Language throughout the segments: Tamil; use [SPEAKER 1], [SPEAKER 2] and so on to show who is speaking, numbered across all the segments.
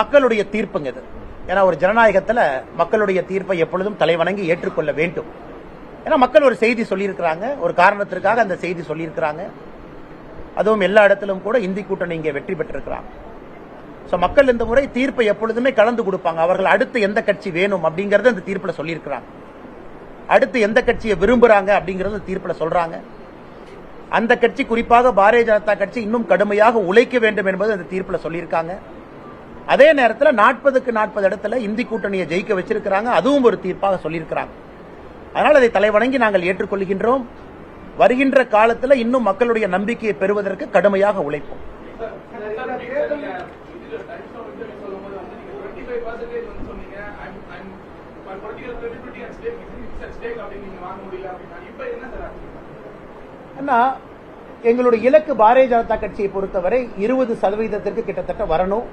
[SPEAKER 1] மக்களுடைய தீர்ப்புங்க இது. ஏன்னா ஒரு ஜனநாயகத்தில் மக்களுடைய தீர்ப்பை எப்பொழுதும் தலைவணங்கி ஏற்றுக்கொள்ள வேண்டும். ஏன்னா மக்கள் ஒரு செய்தி சொல்லியிருக்கிறாங்க. ஒரு காரணத்திற்காக அந்த செய்தி சொல்லியிருக்கிறாங்க. அதுவும் எல்லா இடத்திலும் கூட இந்தி கூட்டணி இங்கே வெற்றி பெற்றிருக்கிறாங்க. ஸோ மக்கள் இந்த முறை தீர்ப்பை எப்பொழுதுமே கலந்து கொடுப்பாங்க. அவர்கள் அடுத்து எந்த கட்சி வேணும் அப்படிங்கறத இந்த தீர்ப்பில் சொல்லியிருக்கிறாங்க. அடுத்து எந்த கட்சியை விரும்புறாங்க அப்படிங்கறது தீர்ப்பில் சொல்றாங்க. அந்த கட்சி குறிப்பாக பாரதிய ஜனதா கட்சி இன்னும் கடுமையாக உழைக்க வேண்டும் என்பது அந்த தீர்ப்பில் சொல்லியிருக்காங்க. அதே நேரத்தில் நாற்பதுக்கு நாற்பது இடத்துல இந்தி கூட்டணியை ஜெயிக்க வச்சிருக்கிறாங்க. அதுவும் ஒரு தீர்ப்பாக சொல்லியிருக்கிறாங்க. அதனால் அதை தலைவணங்கி நாங்கள் ஏற்றுக்கொள்கின்றோம். வருகின்ற காலத்தில் இன்னும் மக்களுடைய நம்பிக்கையை பெறுவதற்கு கடுமையாக உழைப்போம். அண்ணா எங்களுடைய இலக்கு பாரதிய ஜனதா கட்சியை பொறுத்தவரை இருபது சதவீதத்திற்கு கிட்டத்தட்ட வரணும்.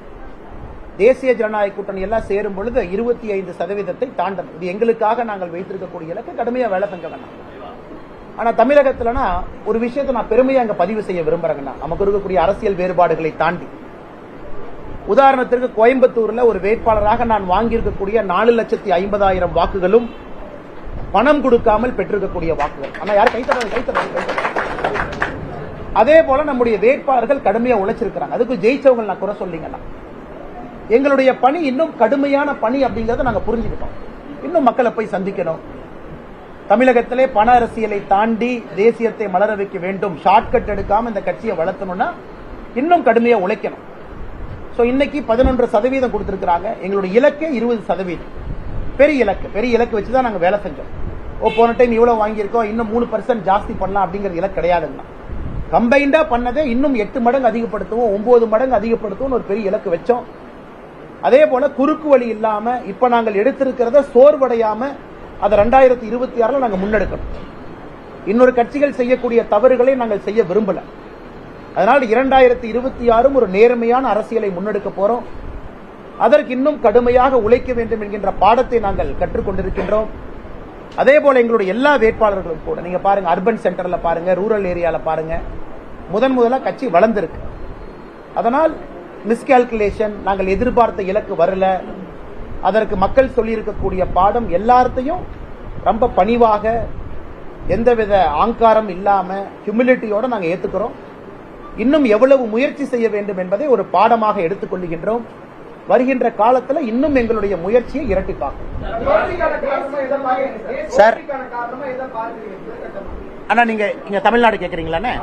[SPEAKER 1] தேசிய ஜனநாயக கூட்டணி எல்லாம் சேரும் பொழுது இருபத்தி ஐந்து சதவீதத்தை தாண்டணும். இது எங்களுக்காக நாங்கள் வைத்திருக்கக்கூடிய இலக்கு. கடுமையா வேலை செஞ்ச வேண்டாம் ஆனா தமிழகத்துலனா ஒரு விஷயத்தை நான் பெருமையை அங்க பதிவு செய்ய விரும்புறேங்கண்ணா. நமக்கு இருக்கக்கூடிய அரசியல் வேறுபாடுகளை தாண்டி. உதாரணத்திற்கு கோயம்புத்தூர்ல ஒரு வேட்பாளராக நான் வாங்கியிருக்கக்கூடிய நாலு லட்சத்தி ஐம்பதாயிரம் வாக்குகளும் பணம் கொடுக்காமல் பெற்றிருக்கக்கூடிய வாக்குகள். ஆனா யார் கைத்தறாங்க கைத்தறாங்க அதே போல நம்முடைய வேட்பாளர்கள் கடுமையா உழைச்சிருக்கிறாங்க. அதுக்கு ஜெயிச்சவங்க நான் குறை சொல்லிங்கண்ணா. எங்களுடைய பணி இன்னும் கடுமையான பணி அப்படிங்கறத நாங்க புரிஞ்சுக்கிட்டோம். இன்னும் மக்களை போய் சந்திக்கணும். தமிழகத்திலே பண அரசியலை தாண்டி தேசியத்தை மலர வைக்க வேண்டும். ஷார்ட்கட் எடுக்காம இந்த கட்சியை வளர்த்தணும்னா இன்னும் கடுமையா உழைக்கணும். ஸோ இன்னைக்கு பதினொன்று சதவீதம் கொடுத்திருக்கிறாங்க. எங்களுடைய இலக்கே இருபது சதவீதம். பெரிய இலக்கு. பெரிய இலக்கு வச்சு தான் நாங்க வேலை செஞ்சோம். ஓ போன டைம் இவ்வளவு வாங்கியிருக்கோம். இன்னும் மூணு பர்சன்ட் ஜாஸ்தி பண்ணலாம் அப்படிங்கிற இலக்கு கிடையாதுங்க கம்பைண்டா பண்ணதை இன்னும் எட்டு மடங்கு அதிகப்படுத்துவோம். ஒன்பது மடங்கு அதிகப்படுத்துவோம் ஒரு பெரிய இலக்கு வச்சோம். அதே போல குறுக்கு வழி இல்லாம இப்ப நாங்கள் எடுத்திருக்கிறத சோர்வடையாம அதை ரெண்டாயிரத்தி இருபத்தி ஆறுல நாங்க முன்னெடுக்கணும். இன்னொரு கட்சிகள் செய்யக்கூடிய தவறுகளை நாங்கள் செய்ய விரும்பல. அதனால் இரண்டாயிரத்தி இருபத்தி ஆறும் ஒரு நேர்மையான அரசியலை முன்னெடுக்க போறோம். அதற்கு இன்னும் கடுமையாக உழைக்க வேண்டும் என்கின்ற பாடத்தை நாங்கள் கற்றுக்கொண்டிருக்கின்றோம். அதே போல எங்களுடைய எல்லா வேட்பாளர்களும் கூட நீங்க பாருங்க அர்பன் சென்டர்ல பாருங்க ரூரல் ஏரியால பாருங்க முதன் முதலா கட்சி வளர்ந்திருக்கு. அதனால் மிஸ்கால்குலேஷன் நாங்கள் எதிர்பார்த்த இலக்கு வரல. அதற்கு மக்கள் சொல்லியிருக்கக்கூடிய பாடம் எல்லாத்தையும் ரொம்ப பணிவாக எந்தவித ஆங்காரம் இல்லாம ஹியூமிலிட்டியோட நாங்க ஏத்துக்கிறோம். இன்னும் எவ்வளவு முயற்சி செய்ய வேண்டும் என்பதை ஒரு பாடமாக எடுத்துக்கொள்கின்றோம். வருகின்ற காலத்துல இன்னும் எங்களுடைய முயற்சியை இரட்டிப்பாக்கும். சார். அண்ணா நீங்க இங்க தமிழ்நாடு கேக்குறீங்களாண்ணே?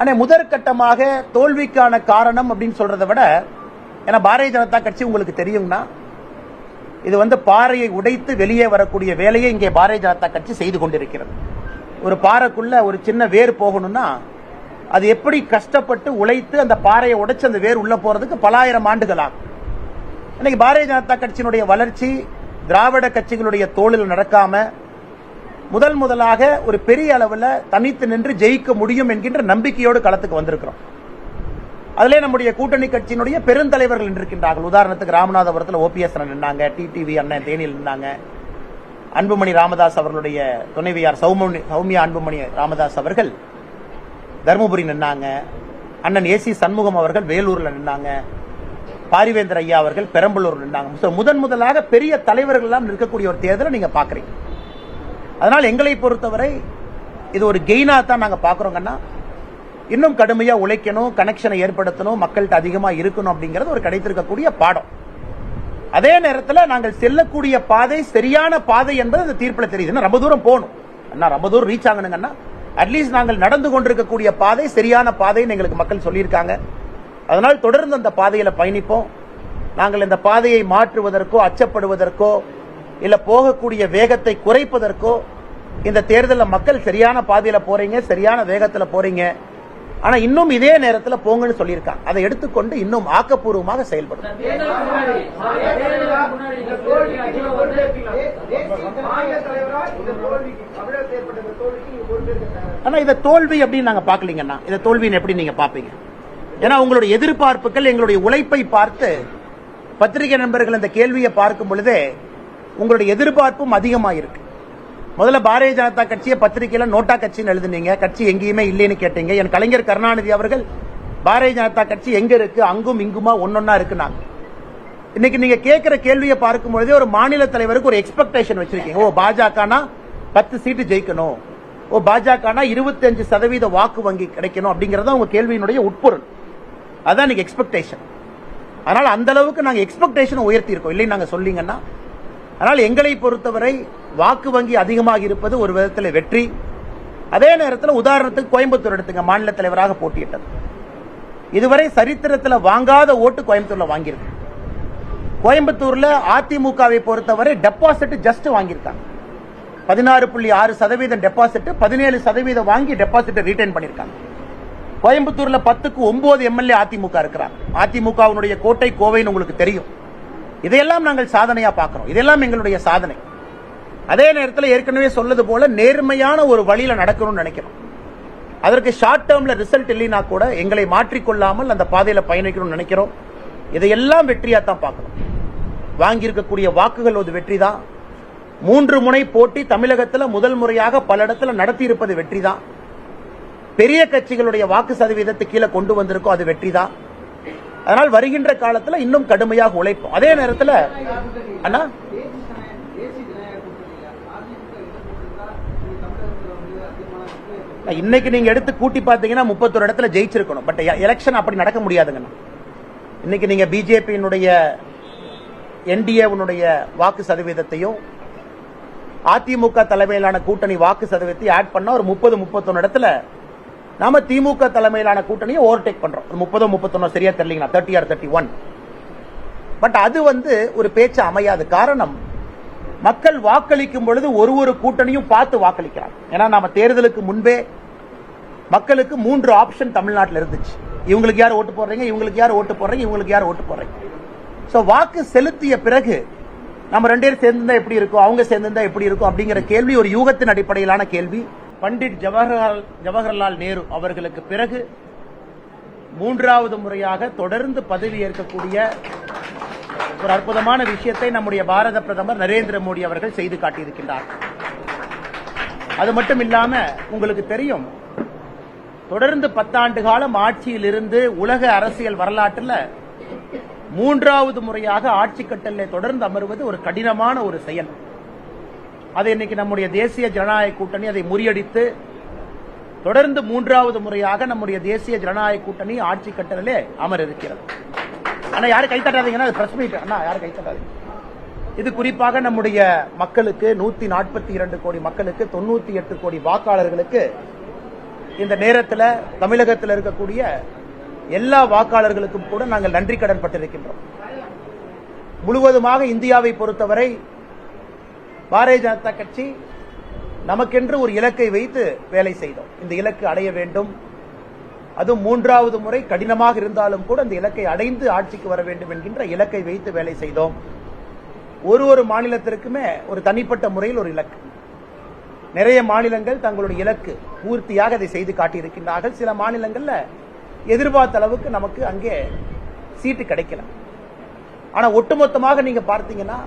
[SPEAKER 1] அண்ணே முதற்கட்டமாக தோல்விக்கான காரணம் அப்படின்னு சொல்றதை விட ஏன்னா பாரதிய ஜனதா கட்சி உங்களுக்கு தெரியும்னா இது வந்து பாறையை உடைத்து வெளியே வரக்கூடிய வேலையை இங்கே பாரதிய ஜனதா கட்சி செய்து கொண்டிருக்கிறது. ஒரு பாறைக்குள்ள ஒரு சின்ன வேர் போகணும்னா அது எப்படி கஷ்டப்பட்டு உழைத்து அந்த பாறையை உடைச்சு அந்த வேர் உள்ள போறதுக்கு பலாயிரம் ஆண்டுகள் ஆகும். இன்னைக்கு பாரதிய ஜனதா கட்சியினுடைய வளர்ச்சி திராவிட கட்சிகளுடைய தோளில் நடக்காம முதல் முதலாக ஒரு பெரிய அளவில் தனித்து நின்று ஜெயிக்க முடியும் என்கின்ற நம்பிக்கையோடு களத்துக்கு வந்திருக்கிறோம். அதிலே நம்முடைய கூட்டணி கட்சியினுடைய பெருந்தலைவர்கள் நின்றிருக்கின்றார்கள். உதாரணத்துக்கு ராமநாதபுரத்தில் ஓபிஎஸ் நின்னாங்க டிடிவி அண்ணன் தேனியில் நின்னாங்க அன்புமணி ராமதாஸ் அவர்களுடைய துணைவியார் சௌமணி சௌமியா அன்புமணி ராமதாஸ் அவர்கள் தருமபுரி நின்னாங்க அண்ணன் ஏசி சண்முகம் அவர்கள் வேலூரில் நின்னாங்க பாரிவேந்தர் ஐயா அவர்கள் பெரம்பலூர் நின்னாங்க. முதன் முதலாக பெரிய தலைவர்கள் எல்லாம் நிற்கக்கூடிய ஒரு தேர்தலை நீங்க பாக்குறீங்க அதனால் எங்களை பொறுத்தவரை இது ஒரு கெய்னாக தான் நாங்கள் பார்க்குறோங்கன்னா இன்னும் கடுமையாக உழைக்கணும் கனெக்ஷனை ஏற்படுத்தணும் மக்கள்கிட்ட அதிகமாக இருக்கணும் அப்படிங்கிறது ஒரு கிடைத்திருக்கக்கூடிய பாடம். அதே நேரத்தில் நாங்கள் செல்லக்கூடிய பாதை சரியான பாதை என்பது அந்த தீர்ப்பில் தெரியுது. ரொம்ப தூரம் போகணும். அண்ணா ரொம்ப தூரம் ரீச் ஆகணுங்கன்னா அட்லீஸ்ட் நாங்கள் நடந்து கொண்டிருக்கக்கூடிய பாதை சரியான பாதைன்னு எங்களுக்கு மக்கள் சொல்லியிருக்காங்க. அதனால் தொடர்ந்து அந்த பாதையில் பயணிப்போம். நாங்கள் இந்த பாதையை மாற்றுவதற்கோ அச்சப்படுவதற்கோ இல்ல போகக்கூடிய வேகத்தை குறைப்பதற்கோ இந்த தேர்தலில் மக்கள் சரியான பாதையில போறீங்க சரியான வேகத்துல போறீங்க. ஆனா இன்னும் இதே நேரத்தில் போங்கன்னு சொல்லியிருக்காங்க. அதை எடுத்துக்கொண்டு இன்னும் ஆக்கப்பூர்வமாக செயல்படும். ஆனா இதை தோல்வி அப்படின்னு நாங்க பாக்கலீங்கண்ணா இதை தோல்வின்னு எப்படி நீங்க பாப்பீங்க ஏன்னா உங்களுடைய எதிர்பார்ப்புகள் எங்களுடைய உழைப்பை பார்த்து பத்திரிகை நண்பர்கள் இந்த கேள்வியை பார்க்கும் பொழுதே உங்களுடைய எதிர்பார்ப்பும் அதிகமாயிருக்கு. முதல்ல பாரதிய ஜனதா கட்சியை பத்திரிகையில நோட்டா கட்சின்னு எழுதுனீங்க. கட்சி எங்கேயுமே இல்லைன்னு கேட்டீங்க. என் கலைஞர் கருணாநிதி அவர்கள் பாரதிய ஜனதா கட்சி எங்க இருக்கு? அங்கும் இங்குமா? ஒன்னொன்னா இருக்குனாங்க இன்னைக்கு நீங்க கேட்கிற கேள்வியை பார்க்கும் பொழுதே ஒரு மாநில தலைவருக்கு ஒரு எக்ஸ்பெக்டேஷன் வச்சிருக்கீங்க. ஓ பாஜகனா பத்து சீட்டு ஜெயிக்கணும். ஓ பாஜகனா இருபத்தஞ்சு சதவீத வாக்கு வங்கி கிடைக்கணும் அப்படிங்கறத உங்க கேள்வியினுடைய உட்பொருள். அதான் இன்னைக்கு எக்ஸ்பெக்டேஷன் அதனால அந்த அளவுக்கு நாங்க எக்ஸ்பெக்டேஷன் உயர்த்தி இருக்கோம் இல்லை நாங்க சொல்லீங்கன்னா ஆனால் எங்களை பொறுத்தவரை வாக்கு வங்கி அதிகமாக இருப்பது ஒரு விதத்தில் வெற்றி. அதே நேரத்தில் உதாரணத்துக்கு கோயம்புத்தூர் எடுத்துங்க மாநில தலைவராக போட்டியிட்டது. இதுவரை சரித்திரத்தில் வாங்காத ஓட்டு கோயம்புத்தூர்ல வாங்கியிருக்கு. கோயம்புத்தூர்ல அதிமுகவை பொறுத்தவரை டெபாசிட் ஜஸ்ட் வாங்கியிருக்காங்க. பதினாறு புள்ளி ஆறு சதவீதம் டெபாசிட் பதினேழு சதவீதம் வாங்கி டெபாசிட் ரீட்டைன் பண்ணிருக்காங்க கோயம்புத்தூர்ல பத்துக்கு ஒன்பது எம்எல்ஏ அதிமுக இருக்கிறார் அதிமுகவினுடைய கோட்டை கோவைன்னு உங்களுக்கு தெரியும். இதையெல்லாம் நாங்கள் சாதனையா பார்க்கிறோம். இதெல்லாம் எங்களுடைய சாதனை. அதே நேரத்தில் ஏற்கனவே சொல்லது போல நேர்மையான ஒரு வழியில நடக்கணும்னு நினைக்கிறோம். அதற்கு ஷார்ட் டேர்ம்ல ரிசல்ட் இல்லைனா கூட எங்களை மாற்றிக்கொள்ளாமல் அந்த பாதையில பயணிக்கணும்னு நினைக்கிறோம். இதையெல்லாம் வெற்றியா தான் பார்க்கணும் வாங்கியிருக்கக்கூடிய வாக்குகள் ஒரு வெற்றி தான் மூன்று முனை போட்டி தமிழகத்தில் முதல் முறையாக பல இடத்துல நடத்தி இருப்பது வெற்றி தான் பெரிய கட்சிகளுடைய வாக்கு சதவீதத்தை கீழே கொண்டு வந்திருக்கோம் அது வெற்றி தான் அதனால் வருகின்ற காலத்தில் இன்னும் கடுமையாக உழைப்போம். அதே நேரத்தில் அண்ணா? இன்னைக்கு நீங்க எடுத்து கூட்டி பார்த்தீங்கன்னா முப்பத்தொரு இடத்துல ஜெயிச்சிருக்கணும். பட் எலெக்ஷன் அப்படி நடக்க முடியாதுங்கண்ணா. இன்னைக்கு நீங்க பிஜேபியினுடைய என்டிஏனுடைய வாக்கு சதவீதத்தையும் அதிமுக தலைமையிலான கூட்டணி வாக்கு சதவீதத்தையும் ஆட் பண்ணா ஒரு முப்பது முப்பத்தொன்னு இடத்துல நாம திமுக தலைமையிலான கூட்டணியை ஓவர்டேக் பண்றோம். ஒரு முப்பதோ முப்பத்தொன்னு சரியா தெரியலீங்களா? Thirty or thirty one but அது வந்து ஒரு பேச்சு அமையாது. காரணம் மக்கள் வாக்களிக்கும் பொழுது ஒரு ஒரு கூட்டணியும் பார்த்து வாக்களிக்கிறாங்க. ஏன்னா நாம தேர்தலுக்கு முன்பே மக்களுக்கு மூன்று ஆப்ஷன் தமிழ்நாட்டில் இருந்துச்சு. இவங்களுக்கு யார் ஓட்டு போடுறீங்க? இவங்களுக்கு யார் ஓட்டு போடுறீங்க? இவங்களுக்கு யார் ஓட்டு போடுறீங்க? ஸோ வாக்கு செலுத்திய பிறகு நம்ம ரெண்டு பேரும் சேர்ந்திருந்தா எப்படி இருக்கும்? அவங்க சேர்ந்திருந்தா எப்படி இருக்கும்? அப்படிங்கிற கேள்வி ஒரு யூகத்தின் அடிப்படையிலான கேள்வி. பண்டிட் ஜவஹர்லால் ஜவஹர்லால் நேரு அவர்களுக்கு பிறகு மூன்றாவது முறையாக தொடர்ந்து பதவி ஏற்கக்கூடிய ஒரு அற்புதமான விஷயத்தை நம்முடைய பாரத பிரதமர் நரேந்திர மோடி அவர்கள் செய்து காட்டியிருக்கின்றார். அது மட்டும் இல்லாம உங்களுக்கு தெரியும் தொடர்ந்து பத்தாண்டு காலம் ஆட்சியில் இருந்து உலக அரசியல் வரலாற்றில் மூன்றாவது முறையாக ஆட்சி கட்டளை தொடர்ந்து அமர்வது ஒரு கடினமான ஒரு செயல். அதை இன்னைக்கு நம்முடைய தேசிய ஜனநாயக கூட்டணி அதை முறியடித்து தொடர்ந்து மூன்றாவது முறையாக நம்முடைய தேசிய ஜனநாயக கூட்டணி ஆட்சி கட்டணிலே அமர் இருக்கிறது ஆனா யாரும் கைத்தட்டாதீங்கன்னா அது பிரஸ் மீட் அண்ணா யாரும் கைத்தட்டாதீங்க இது குறிப்பாக நம்முடைய மக்களுக்கு நூத்தி நாற்பத்தி இரண்டு கோடி மக்களுக்கு தொண்ணூத்தி எட்டு கோடி வாக்காளர்களுக்கு இந்த நேரத்தில் தமிழகத்தில் இருக்கக்கூடிய எல்லா வாக்காளர்களுக்கும் கூட நாங்கள் நன்றி கடன் பட்டிருக்கின்றோம். முழுவதுமாக இந்தியாவை பொறுத்தவரை பாரதிய ஜனதா கட்சி நமக்கென்று ஒரு இலக்கை வைத்து வேலை செய்தோம். இந்த இலக்கு அடைய வேண்டும். அது மூன்றாவது முறை கடினமாக இருந்தாலும் கூட அந்த இலக்கை அடைந்து ஆட்சிக்கு வர வேண்டும் என்கின்ற இலக்கை வைத்து வேலை செய்தோம். ஒரு ஒரு மாநிலத்திற்குமே ஒரு தனிப்பட்ட முறையில் ஒரு இலக்கு. நிறைய மாநிலங்கள் தங்களுடைய இலக்கு பூர்த்தியாக அதை செய்து காட்டியிருக்கின்றார்கள். சில மாநிலங்கள்ல எதிர்பார்த்த அளவுக்கு நமக்கு அங்கே சீட்டு கிடைக்கல. ஆனா ஒட்டுமொத்தமாக நீங்க பார்த்தீங்கன்னா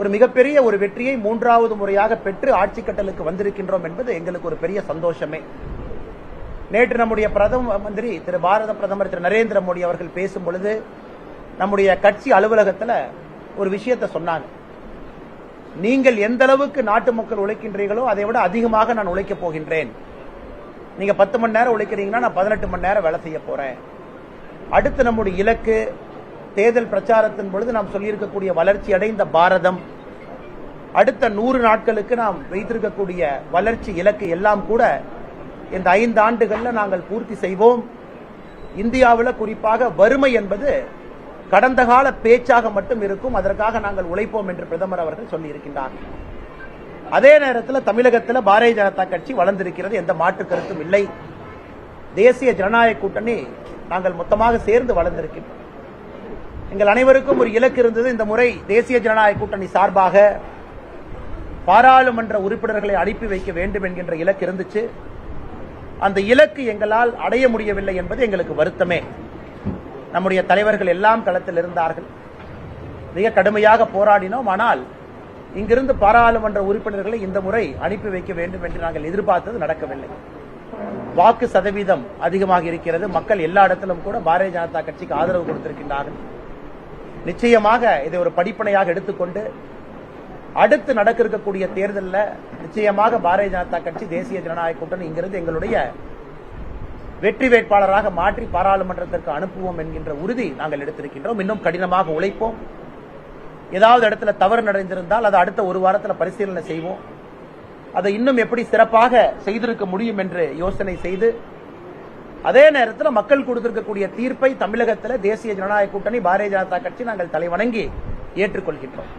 [SPEAKER 1] ஒரு மிகப்பெரிய ஒரு வெற்றியை மூன்றாவது முறையாக பெற்று ஆட்சி கட்டலுக்கு வந்திருக்கின்றோம் என்பது எங்களுக்கு ஒரு பெரிய சந்தோஷமே. நேற்று நம்முடைய பிரதம மந்திரி திரு பாரத பிரதமர் திரு நரேந்திர மோடி அவர்கள் பேசும் பொழுது நம்முடைய கட்சி அலுவலகத்தில் ஒரு விஷயத்தை சொன்னாங்க. நீங்கள் எந்த அளவுக்கு நாட்டு மக்கள் உழைக்கின்றீர்களோ அதை விட அதிகமாக நான் உழைக்கப் போகின்றேன். நீங்க பத்து மணி நேரம் உழைக்கிறீங்கன்னா நான் பதினெட்டு மணி நேரம் வேலை செய்ய போறேன். அடுத்து நம்முடைய இலக்கு தேர்தல் பிரச்சாரத்தின் பொழுது நாம் சொல்லியிருக்கக்கூடிய வளர்ச்சி அடைந்த பாரதம். அடுத்த நூறு நாட்களுக்கு நாம் வைத்திருக்கக்கூடிய வளர்ச்சி இலக்கு எல்லாம் கூட இந்த ஐந்து ஆண்டுகளில் நாங்கள் பூர்த்தி செய்வோம். இந்தியாவில் குறிப்பாக வறுமை என்பது கடந்த கால பேச்சாக மட்டும் இருக்கும் அதற்காக நாங்கள் உழைப்போம் என்று பிரதமர் அவர்கள் சொல்லியிருக்கின்றார். அதே நேரத்தில் தமிழகத்தில் பாரதிய ஜனதா கட்சி வளர்ந்திருக்கிறது எந்த மாற்று கருத்தும் இல்லை. தேசிய ஜனநாயக கூட்டணி நாங்கள் மொத்தமாக சேர்ந்து வளர்ந்திருக்கின்றோம். எங்கள் அனைவருக்கும் ஒரு இலக்கு இருந்தது. இந்த முறை தேசிய ஜனநாயக கூட்டணி சார்பாக பாராளுமன்ற உறுப்பினர்களை அனுப்பி வைக்க வேண்டும் என்கின்ற இலக்கு இருந்துச்சு. அந்த இலக்கு எங்களால் அடைய முடியவில்லை என்பது எங்களுக்கு வருத்தமே. நம்முடைய தலைவர்கள் எல்லாம் களத்தில் இருந்தார்கள். மிக கடுமையாக போராடினோம். ஆனால் இங்கிருந்து பாராளுமன்ற உறுப்பினர்களை இந்த முறை அனுப்பி வைக்க வேண்டும் என்று நாங்கள் எதிர்பார்த்தது நடக்கவில்லை. வாக்கு சதவீதம் அதிகமாக இருக்கிறது. மக்கள் எல்லா இடத்திலும் கூட பாரதிய ஜனதா கட்சிக்கு ஆதரவு கொடுத்திருக்கின்றார்கள். நிச்சயமாக இதை ஒரு படிப்பனையாக எடுத்துக்கொண்டு அடுத்து நடக்க இருக்கக்கூடிய தேர்தலில் நிச்சயமாக பாரதிய ஜனதா கட்சி தேசிய ஜனநாயக கூட்டணி இங்கிருந்து எங்களுடைய வெற்றி வேட்பாளராக மாற்றி பாராளுமன்றத்திற்கு அனுப்புவோம் என்கின்ற உறுதி நாங்கள் எடுத்திருக்கின்றோம். இன்னும் கடினமாக உழைப்போம். ஏதாவது இடத்துல தவறு நடந்திருந்தால் அதை அடுத்த ஒரு வாரத்தில் பரிசீலனை செய்வோம். அதை இன்னும் எப்படி சிறப்பாக செய்திருக்க முடியும் என்று யோசனை செய்து அதே நேரத்தில் மக்கள் கொடுத்திருக்கக்கூடிய தீர்ப்பை தமிழகத்தில் தேசிய ஜனநாயக கூட்டணி பாரதிய ஜனதா கட்சி நாங்கள் தலைவணங்கி ஏற்றுக்கொள்கின்றோம்.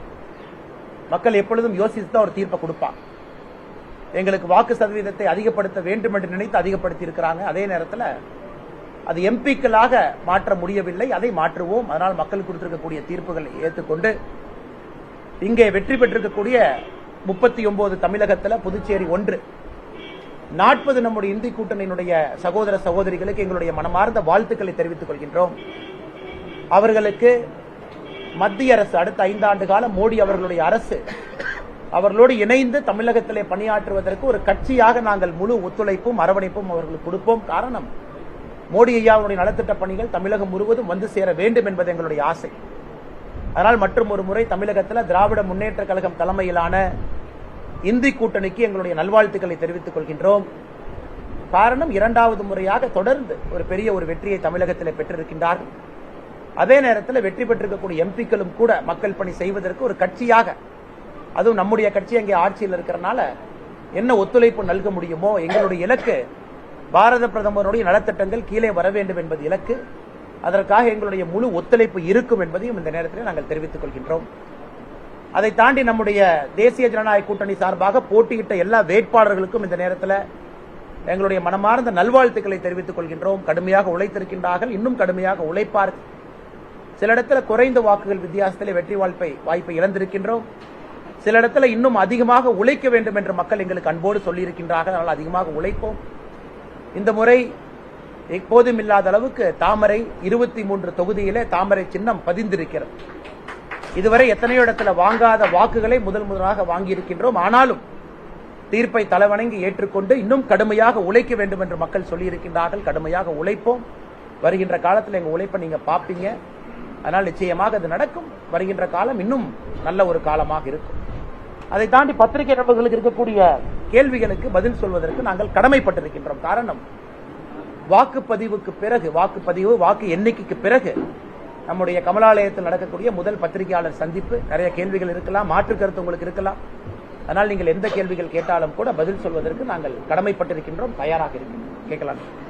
[SPEAKER 1] மக்கள் எப்பொழுதும் யோசித்து தான் ஒரு தீர்ப்பை கொடுப்பான் எங்களுக்கு வாக்கு சதவீதத்தை அதிகப்படுத்த வேண்டும் என்று நினைத்து அதிகப்படுத்தி இருக்கிறாங்க. அதே நேரத்தில் அது எம்பிக்களாக மாற்ற முடியவில்லை. அதை மாற்றுவோம். அதனால் மக்கள் கொடுத்திருக்கக்கூடிய தீர்ப்புகளை ஏற்றுக்கொண்டு இங்கே வெற்றி பெற்றிருக்கக்கூடிய முப்பத்தி ஒன்பது தமிழகத்தில் புதுச்சேரி ஒன்று. நாற்பது நம்முடைய இந்தி கூட்டணியினுடைய சகோதர சகோதரிகளுக்கு எங்களுடைய மனமார்ந்த வாழ்த்துக்களை தெரிவித்துக் கொள்கின்றோம். அவர்களுக்கு மத்திய அரசு அடுத்த ஐந்தாண்டு காலம் மோடி அவர்களுடைய அரசு அவர்களோடு இணைந்து தமிழகத்திலே பணியாற்றுவதற்கு ஒரு கட்சியாக நாங்கள் முழு ஒத்துழைப்பும் அரவணைப்பும் அவர்களுக்கு கொடுப்போம். காரணம் மோடி ஐயாவுடைய நலத்திட்ட பணிகள் தமிழகம் முழுவதும் வந்து சேர வேண்டும் என்பது எங்களுடைய ஆசை. அதனால் மற்றும் ஒரு முறை தமிழகத்தில் திராவிட முன்னேற்ற கழகம் தலைமையிலான இந்தி கூட்டணிக்கு எங்களுடைய நல்வாழ்த்துக்களை தெரிவித்துக் கொள்கின்றோம். காரணம் இரண்டாவது முறையாக தொடர்ந்து ஒரு பெரிய ஒரு வெற்றியை தமிழகத்தில் பெற்றிருக்கின்றார்கள். அதே நேரத்தில் வெற்றி பெற்றிருக்கக்கூடிய எம்பிக்களும் கூட மக்கள் பணி செய்வதற்கு ஒரு கட்சியாக அதுவும் நம்முடைய கட்சி அங்கே ஆட்சியில் இருக்கிறனால என்ன ஒத்துழைப்பு நல்க முடியுமோ எங்களுடைய இலக்கு பாரத பிரதமருடைய நலத்திட்டங்கள் கீழே வர வேண்டும் என்பது இலக்கு. அதற்காக எங்களுடைய முழு ஒத்துழைப்பு இருக்கும் என்பதையும் இந்த நேரத்தில் நாங்கள் தெரிவித்துக் கொள்கின்றோம். அதை தாண்டி நம்முடைய தேசிய ஜனநாயக கூட்டணி சார்பாக போட்டியிட்ட எல்லா வேட்பாளர்களுக்கும் இந்த நேரத்தில் எங்களுடைய மனமார்ந்த நல்வாழ்த்துக்களை தெரிவித்துக் கொள்கின்றோம். கடுமையாக உழைத்திருக்கின்றார்கள். இன்னும் கடுமையாக உழைப்பார்கள் சில இடத்துல குறைந்த வாக்குகள் வித்தியாசத்தில் வெற்றி வாய்ப்பை வாய்ப்பை இழந்திருக்கின்றோம். சில இடத்துல இன்னும் அதிகமாக உழைக்க வேண்டும் என்று மக்கள் எங்களுக்கு அன்போடு சொல்லியிருக்கின்றார்கள். அதனால் அதிகமாக உழைப்போம். இந்த முறை எப்போதும் இல்லாத அளவுக்கு தாமரை இருபத்தி மூன்று தொகுதியிலே தாமரை சின்னம் பதிந்திருக்கிறது. இதுவரை எத்தனையோ இடத்துல வாங்காத வாக்குகளை முதல் முதலாக வாங்கியிருக்கின்றோம். ஆனாலும் தீர்ப்பை தலைவணங்கி ஏற்றுக்கொண்டு இன்னும் கடுமையாக உழைக்க வேண்டும் என்று மக்கள் சொல்லியிருக்கின்றார்கள். கடுமையாக உழைப்போம். வருகின்ற காலத்தில் எங்கள் உழைப்பை நீங்க பார்ப்பீங்க. அதனால் நிச்சயமாக அது நடக்கும். வருகின்ற காலம் இன்னும் நல்ல ஒரு காலமாக இருக்கும். அதை தாண்டி பத்திரிகை நண்பர்களுக்கு இருக்கக்கூடிய கேள்விகளுக்கு பதில் சொல்வதற்கு நாங்கள் கடமைப்பட்டிருக்கின்றோம். காரணம் வாக்குப்பதிவுக்கு பிறகு வாக்குப்பதிவு வாக்கு எண்ணிக்கைக்கு பிறகு நம்முடைய கமலாலயத்தில் நடக்கக்கூடிய முதல் பத்திரிகையாளர் சந்திப்பு. நிறைய கேள்விகள் இருக்கலாம் மாற்று கருத்து உங்களுக்கு இருக்கலாம். அதனால் நீங்கள் எந்த கேள்விகள் கேட்டாலும் கூட பதில் சொல்வதற்கு நாங்கள் கடமைப்பட்டிருக்கின்றோம் தயாராக இருக்கின்றோம். கேட்கலாம்.